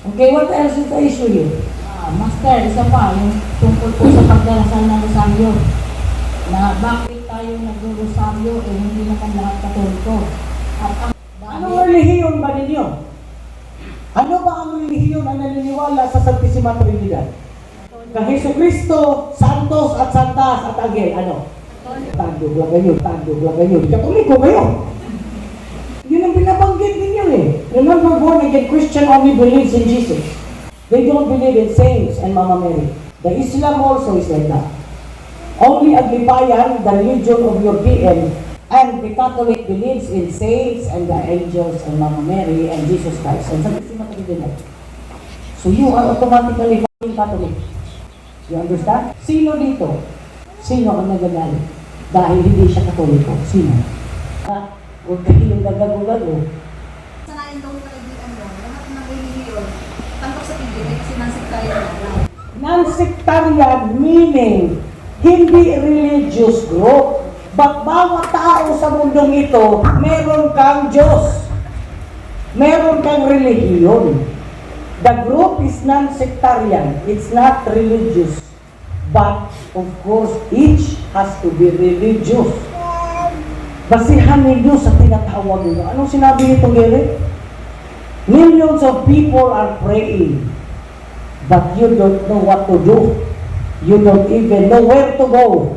Okay, what else is the issue here? Ah, Master, isa pa, yung tungkol po sa pagdarasal ng rosaryo. Na bakit tayo nagro-rosaryo eh hindi naman lahat katoliko. At ang Anong relihiyon ba ninyo? Ano ba ang relihiyon ang naniniwala sa Santisima Trinidad? Kang Heso Kristo, Santos at Santas at Agel, ano? Tandog lang kayo, tandog lang kayo. Katoliko kayo. Yun ang binabanggit. Remember, born again Christian only believes in Jesus. They don't believe in saints and Mama Mary. The Islam also is like that. Only Aglipayan, the religion of your PM, and the Catholic believes in saints and the angels and Mama Mary and Jesus Christ. And Trinidad. So you are automatically Catholic. You understand? Sino dito? Sino ang nagagalit? Dahil hindi siya katoliko. Sino? Ha? Huwag kayong gagago-gago. Sanayin daw tayo di ano, lahat ng relihiyon, tantok sa tigil, eh, kasi nasik tayo na. Non-sectarian meaning hindi religious group. But bawat tao sa mundong ito, meron kang Diyos. Meron kang relihiyon. The group is non-sectarian. It's not religious. But, of course, each has to be religious. Basihan ninyo sa tinatawag ninyo. Anong sinabi nito, Gary? Millions of people are praying but you don't know what to do. You don't even know where to go.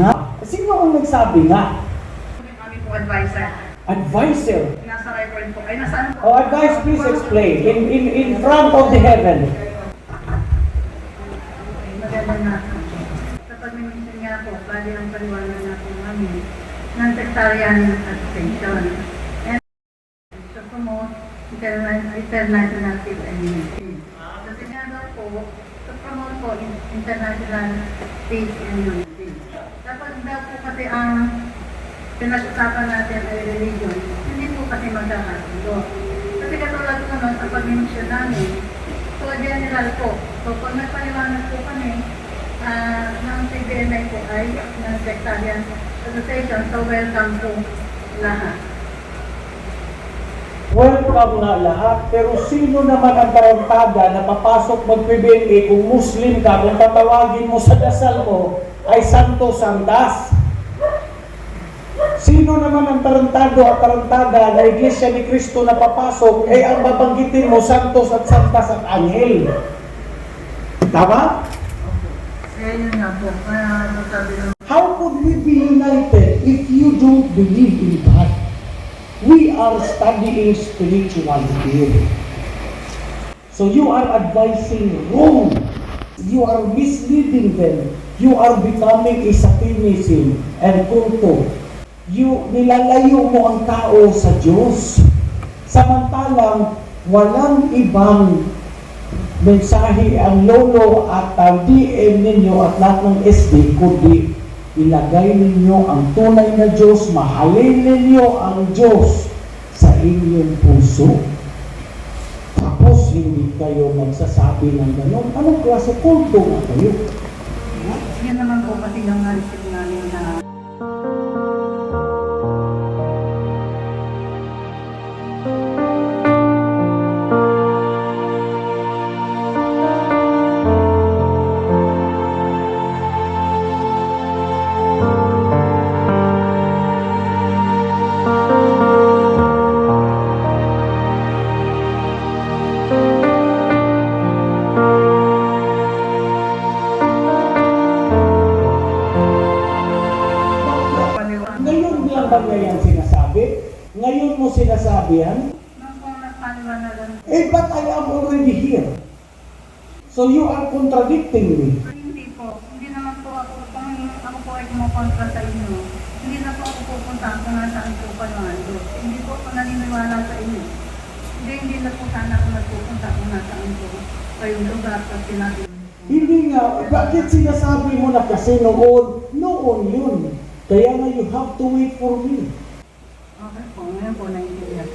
Ha? Sino ang nagsabi nga? Kami po advisor. Advisor. Nasa record po. Ay, nasa ano po? Oh, advice, please explain. In, in, in front of the heaven. Okay, maganda na. Kapag minsan nga po, bali ang paliwanag natin namin ng sectarian association. And to promote interna- international peace and unity. Kasi nga daw po, to promote po in- international peace and unity. Dapat daw po kasi ang pinag-usapan natin ay religion, hindi po kasi magkakasundo. Kasi katulad ko naman sa pag-mention namin, so general po, so pag nagpaliwanag po kami, ah ng CBNI po ay ng Sectarian Association, so welcome po lahat. Welcome nga lahat. Pero sino naman ang tarantada na papasok mag-PBNA kung Muslim ka, kung tatawagin mo sa dasal mo ay Santo Santas? Sino naman ang tarantado at tarantada na Iglesia ni Cristo na papasok ay ang babanggitin mo Santos at Santas at Angel? Tama? Ano How could we be united if you don't believe in God? We are studying spirituality here. So you are advising wrong. You are misleading them. You are becoming a satanism and kulto. You, nilalayo mo ang tao sa Diyos. Samantalang walang ibang mensahe ang lolo at ang DM ninyo at lahat ng SD kundi ilagay ninyo ang tunay na Diyos, mahalin ninyo ang Diyos sa inyong puso. Tapos hindi kayo magsasabi ng gano'n. Anong klase kulto nga kayo? Yun naman po kasi yung yan? Eh, but I am already here. So you are contradicting me. Hindi po. Hindi naman po ako, kung ako po ay kumukontra sa inyo, hindi na po ako pupunta kung nasaan po kayo ando. Hindi po ako naniniwala sa inyo. Hindi, hindi na po sana ako nagpupunta kung nasaan po kayong lugar at sinabi. Hindi nga, bakit sinasabi mo na kasi noon? Noon yun. Kaya nga you have to wait for me. Okay po, ngayon.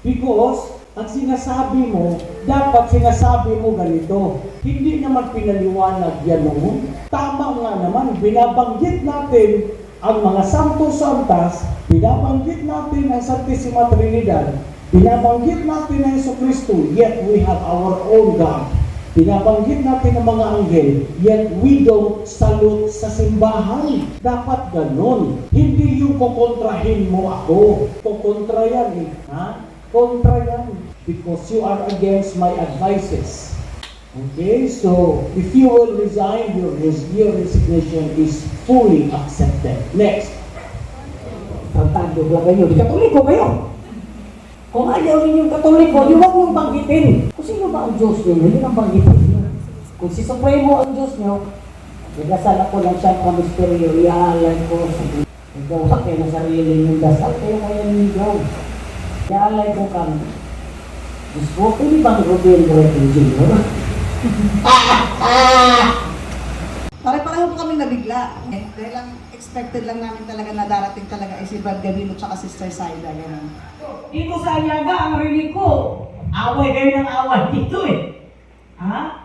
Because, ang sinasabi mo, dapat sinasabi mo ganito. Hindi naman pinaliwanag yan noon. Tama nga naman, binabanggit natin ang mga Santo Santas, binabanggit natin ang Santissima Trinidad, Binabanggit natin na Yeso Kristo, yet we have our own God. Binabanggit natin ang mga anghel, yet we don't salute sa simbahan. Dapat ganon. Hindi yung kukontrahin mo ako. Kukontra yan eh. Ha? Kontra yan. Because you are against my advices. Okay, so if you will resign, your, your resignation is fully accepted. Next. Tratado lang kayo. Di katoliko kayo. Kung ayaw ninyong katoliko, di huwag niyong banggitin. Kung sino ba ang Diyos niyo, yun ang banggitin niyo. Kung si Supremo ang Diyos niyo, nagasal ako ng siyang kamisteryo, iaalay ko sa Nagawa kayo na sarili niyong dasal, kayo kaya nigaw. Iaalay ko kami. Diyos ko, pwede bang Ruben Gretel Jr.? Pare-pareho po kami nabigla. Eh, dahil lang expected lang namin talaga na darating talaga ay si Brad Gavino at Sister Saida. Ganun. Dito sa Ayaga, ang rinig ko, away kayo ng away dito eh. Ha?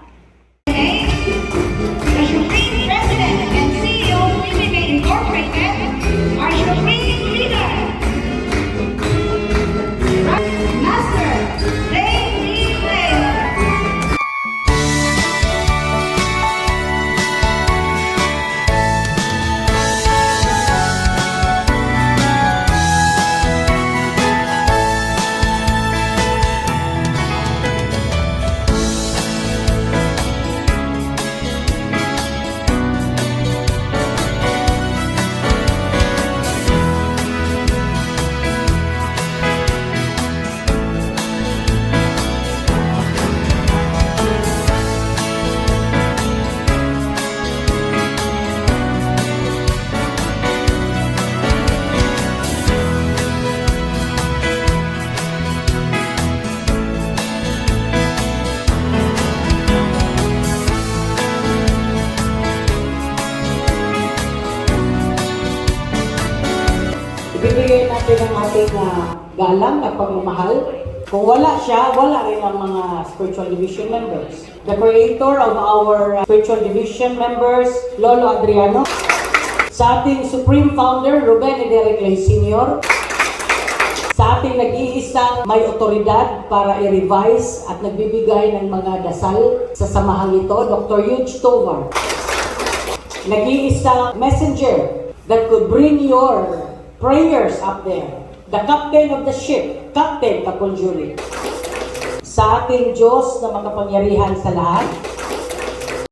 Kung wala siya, wala rin ang mga spiritual division members. The creator of our uh, spiritual division members, Lolo Adriano. Sa ating supreme founder, Ruben Ederek Ley Sr. Sa ating nag-iisang may otoridad para i-revise at nagbibigay ng mga dasal sa samahang ito, Dr. Yuge Tovar. Nag-iisang messenger that could bring your prayers up there. The captain of the ship, Captain Kapunjuri. Sa ating Diyos na makapangyarihan sa lahat.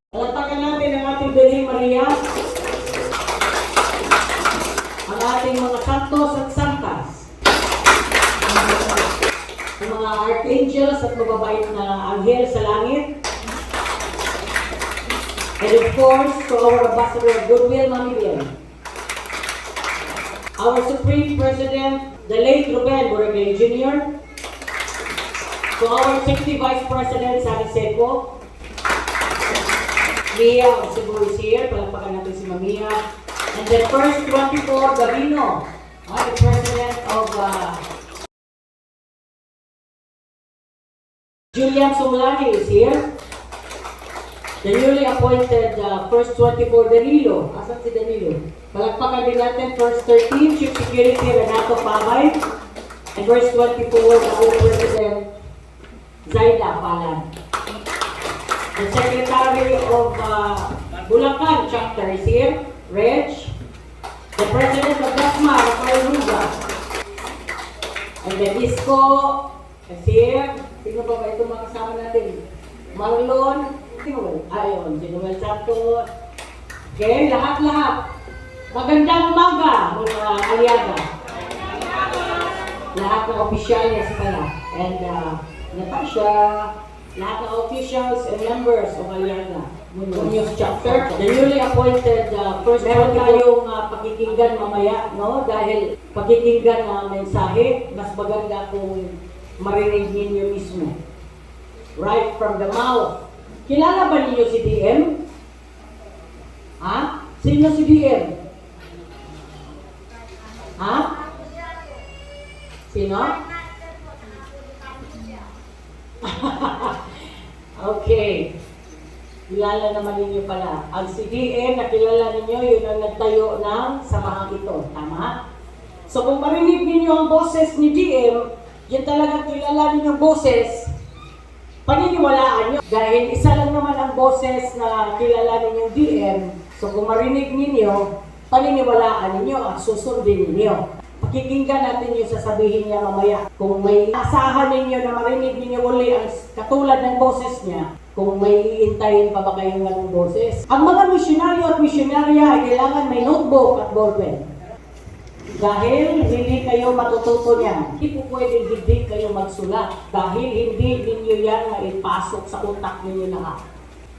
Palatakan natin ang ating Birheng Maria. Ang ating mga santos at santas. Ang mga archangels at mababait na anghel sa langit. And of course, to our ambassador of goodwill, Mami Biel. Our Supreme President, the late Ruben Borrego Jr. To our Executive Vice President, Sally Seco. Mia Cebu is here. Palakpakan natin si Mamia. And the first 24, Gavino, uh, the President of uh, Julian Sumlani is here. The newly appointed uh, first 24 Danilo. Asan si Danilo? Palagpakan din natin first 13 Chief Security Renato Pabay. And verse 24 the old President Zaida Palan. The Secretary of uh, Bulacan chapter is here, Reg. The President of DASMA, Rafael Ruga. And the DISCO is here. Sino ba ba itong mga kasama natin? Marlon, sino? Ayon, si Noel Santos. Okay, lahat-lahat. Magandang umaga, mga aliada. Lahat ng opisyalis pala. And uh, Natasha, lahat ng officials and members of Aliada. Munoz chapter. The newly appointed, uh, first meron tayong uh, pakikinggan mamaya, no? Dahil pakikinggan na mensahe, mas maganda kung marinig ninyo mismo. Right from the mouth. Kilala ba ninyo si DM? Ha? Sino si DM? Ha? Sino? okay. Kilala naman ninyo pala. Ang CDM na kilala ninyo, yun ang nagtayo ng samahang ito. Tama? So kung marinig ninyo ang boses ni DM, yan talagang kilalanin yung boses, paniniwalaan nyo. Dahil isa lang naman ang boses na kilalanin yung DM, so kung marinig ninyo, paniniwalaan ninyo at susundin ninyo. Pakikinggan natin yung sasabihin niya mamaya. Kung may asahan ninyo na marinig ninyo uli ang katulad ng boses niya, kung may iintayin pa ba kayong ganong boses. Ang mga misyonaryo at misyonarya ay kailangan may notebook at ballpen. Dahil hindi kayo matututo niyan, hindi po pwedeng hindi kayo magsulat. Dahil hindi ninyo yan maipasok sa utak ninyo lahat.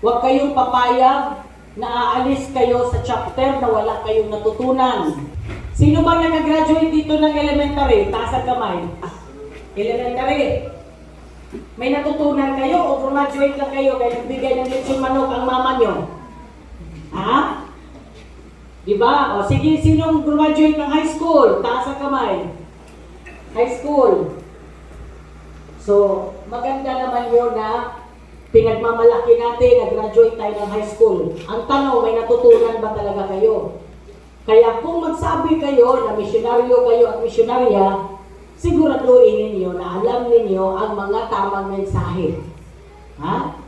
Huwag kayong papayag na aalis kayo sa chapter na wala kayong natutunan. Sino ba nag-graduate dito ng elementary? Taas ang kamay. Ah, elementary. May natutunan kayo o graduate lang kayo kaya nagbigay ng lechon manok ang mama nyo? Ha? Di ba? O sige, sinong graduate ng high school? Taas ang kamay. High school. So, maganda naman yun na pinagmamalaki natin, nag-graduate tayo ng high school. Ang tanong, may natutunan ba talaga kayo? Kaya kung magsabi kayo na misyonaryo kayo at misyonarya, siguraduhin ninyo na alam ninyo ang mga tamang mensahe. Ha?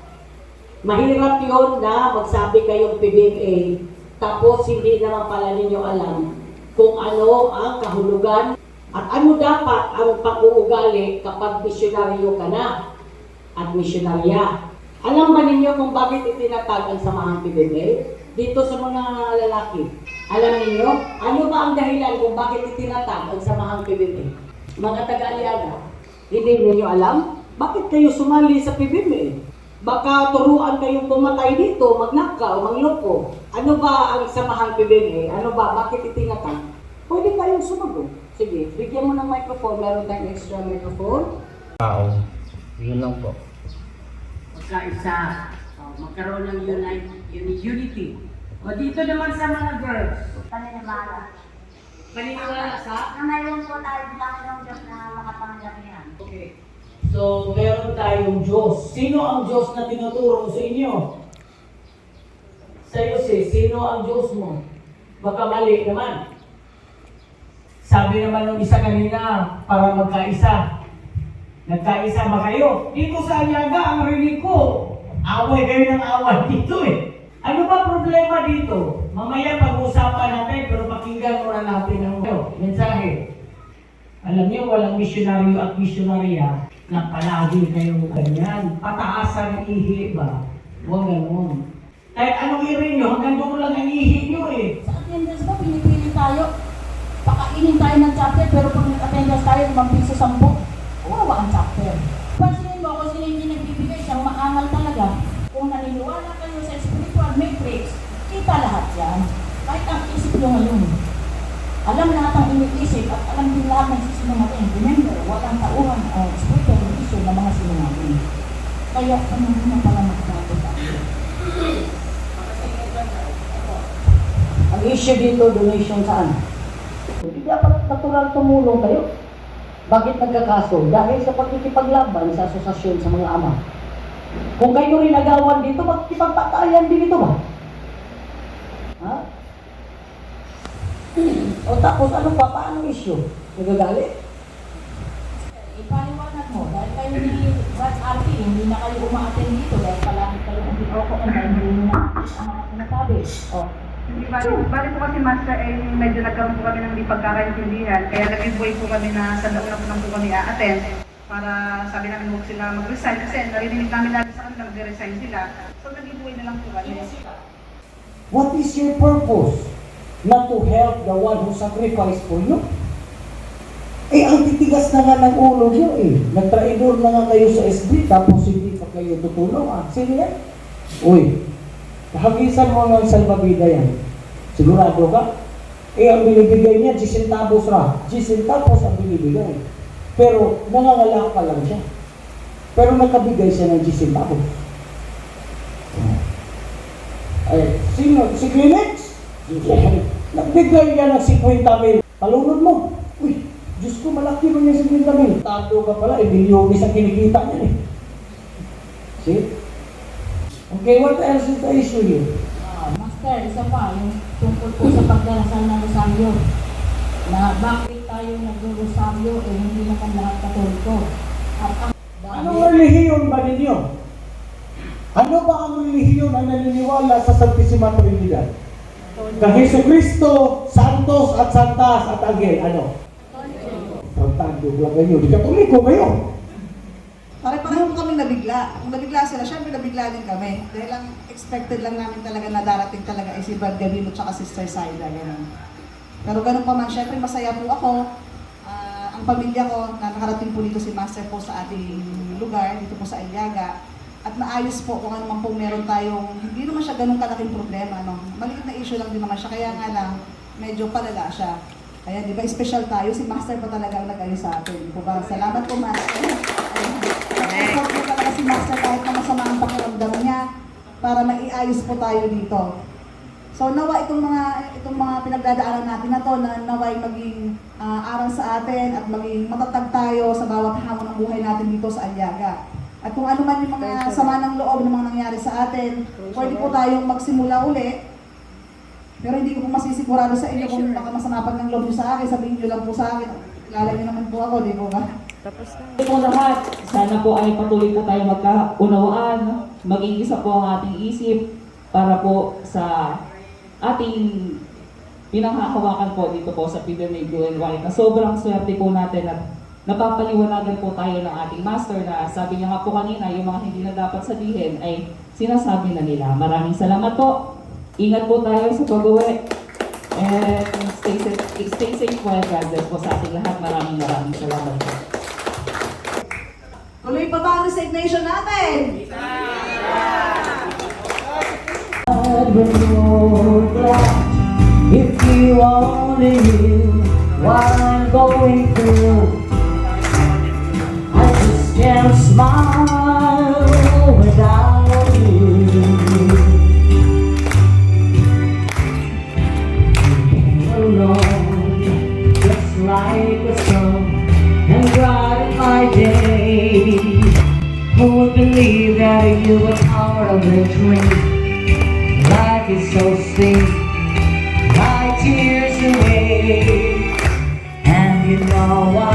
Mahirap yon na magsabi kayong PBMA, tapos hindi naman pala ninyo alam kung ano ang kahulugan at ano dapat ang pag-uugali kapag misyonaryo ka na at misyonarya. Alam ba ninyo kung bakit itinatag ang samahang PBMA? Dito sa mga lalaki. Alam ninyo, ano ba ang dahilan kung bakit itinatag ang samahang PBMA? Mga taga-aliaga, hindi ninyo alam? Bakit kayo sumali sa PBMA? Baka turuan kayong pumatay dito, magnakaw, mangloko. Ano ba ang samahang PBMA? Ano ba? Bakit itinatag? Pwede kayong sumagot. Sige, bigyan mo ng microphone. Meron tayong extra microphone. tao. Yun lang po. Magkaisa. Oh, magkaroon ng unite, uni- unity. O dito naman sa mga girls. Paniniwala. Paniniwala sa? Na mayroon po tayo ng Panginoong Diyos na makapangyarihan. Okay. So, meron tayong Diyos. Sino ang Diyos na tinuturo sa inyo? Sa iyo, sis, sino ang Diyos mo? Baka mali naman. Sabi naman ng isa kanina, para magkaisa. Nagkaisa ba kayo? Dito sa Aliaga, ang rinig ko, away kayo ng away dito eh. Ano ba problema dito? Mamaya pag-usapan natin, pero pakinggan muna natin ang mensahe. Alam niyo, walang misyonaryo at misyonarya na palagi kayong ganyan. Pataasan ng ihi ba? Huwag ganun. Kahit anong irin nyo, hanggang doon lang ang ihi nyo eh. Sa attendance ba, pinipili tayo. Pakainin tayo ng chapter, pero pag nag-attendance tayo, limang piso sampu. Kawawa ang chapter. Pansinin mo kung sino yung nagbibigay, siyang maangal talaga. Kung naniniwala kayo sa spiritual matrix, kita lahat yan. Kahit ang isip nyo ngayon. Alam lahat ang iniisip at alam din lahat ng sisinungaling. Remember, walang tauhan o spiritual issue ng mga sinungaling. Kaya panahon na pala magbago tayo. Ang issue dito, donation saan? Hindi dapat natural tumulong kayo. Bakit nagkakaso? Dahil sa pagkikipaglaban sa asosasyon sa mga ama. Kung kayo rin agawan dito, magkipagpatayan din ito ba? O tapos ano pa? Paano issue? Nagagalit? Ipaliwanag mo, dahil kayo ni Brad Artie, hindi na kayo umaattend dito dahil palagi kayo ang bidroko and dahil hindi na ang mga sinasabi. O, Hindi bali, bali po kasi master eh, medyo nagkaroon po kami ng hindi pagkakaintindihan. Kaya nag buhay po kami na sa nauna po lang po kami a-attend para sabi namin huwag sila mag-resign kasi narinig namin lagi sa kanila mag-resign sila. So nag buhay na lang po kami. What is your purpose? Not to help the one who sacrificed for you? Eh, ang titigas na nga ng ulo niyo eh. Nagtraidor na nga kayo sa SB, tapos hindi pa kayo tutulong ah. Sino yan? Uy, hagisan mo ng salvavida yan. Sigurado ka? Eh, ang binibigay niya, 10 centavos ra. 10 centavos ang binibigay. Pero, nangangalak pa lang siya. Pero nakabigay siya ng 10 centavos. Ay, sino? Si Kleenex? Nagbigay yan ng 50 mil. Talunod mo. Uy, Diyos ko, malaki mo yung 50 mil. Tado ka pala, eh, milyones ang kinikita niya eh. See? Okay, what else is the issue here? ah, Master, isa pa, yung tungkol po sa pagdarasal ng Rosario. na bakit tayo nagro-rosaryo eh hindi naman lahat katoliko. At ang Anong relihiyon ba ninyo? Ano ba ang relihiyon na naniniwala sa Santissima Trinidad? Kang Heso Kristo, Santos at Santas at Angel, ano? Tantado lang kayo, di katoliko kayo. Pare-pareho kami nabigla. Kung nabigla sila, syempre nabigla din kami. Dahil lang expected lang namin talaga na darating talaga ay si Brad Gavino at Sister Saida. Ganun. Pero ganun pa man, syempre masaya po ako. Ah, ang pamilya ko, na nakarating po dito si Master po sa ating lugar, dito po sa Aliaga. At naayos po kung ano man po meron tayong, hindi naman siya ganun kalaking problema. No? Maliit na issue lang din naman siya, kaya nga lang, medyo palala siya. Kaya di ba, special tayo, si Master pa talaga ang nag-ayos sa atin. Di ba? Salamat po, Master. Effort po talaga si Master kahit na masama ang pakiramdam niya para maiayos po tayo dito. So nawa itong mga itong mga pinagdadaanan natin na to na naway maging ah, aral sa atin at maging matatag tayo sa bawat hamon ng buhay natin dito sa Aliaga. At kung ano man yung mga sama ng loob ng mga nangyari sa atin, pwede po tayong magsimula uli. Pero hindi ko po masisigurado sa inyo kung baka masama pa ng loob sa akin, sabihin niyo lang po sa akin. Kilala naman po ako, di po ba? Ito po lahat, sana po ay patuloy po tayo magkaunawaan, maging isa po ang ating isip para po sa ating pinanghahawakan po dito po sa PDMA Blue and White. Na sobrang swerte po natin at napapaliwanagan po tayo ng ating master na sabi niya nga po kanina, yung mga hindi na dapat sabihin ay sinasabi na nila. Maraming salamat po. Ingat po tayo sa pag-uwi. And stay safe, stay safe God bless po sa ating lahat. Maraming maraming salamat po. Tuloy pa ba ang resignation natin? If you only knew what I'm going through, Can't smile without you. Oh, Alone, just like a song, and brighten my day. Who would believe that you were part of a dream? Life is so sweet my tears away. And you know I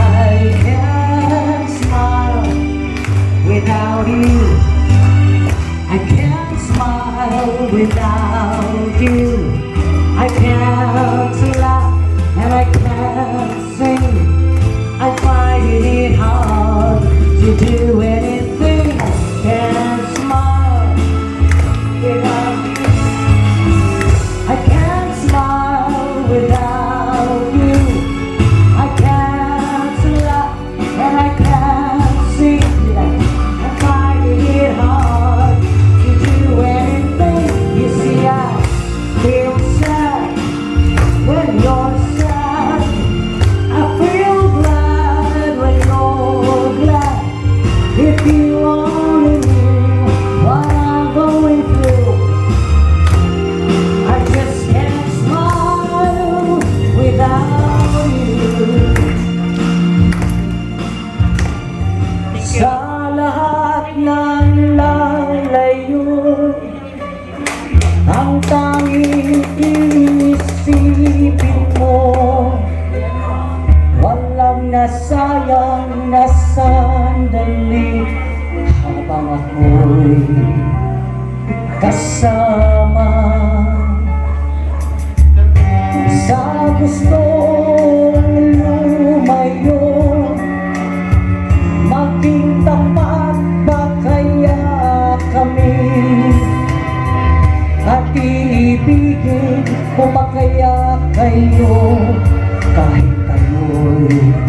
ดาว sandali habang ako'y kasama sa gustong lumayo maging tapat ba kaya kami. At iibigin ko ba kaya kayo kahit kayo'y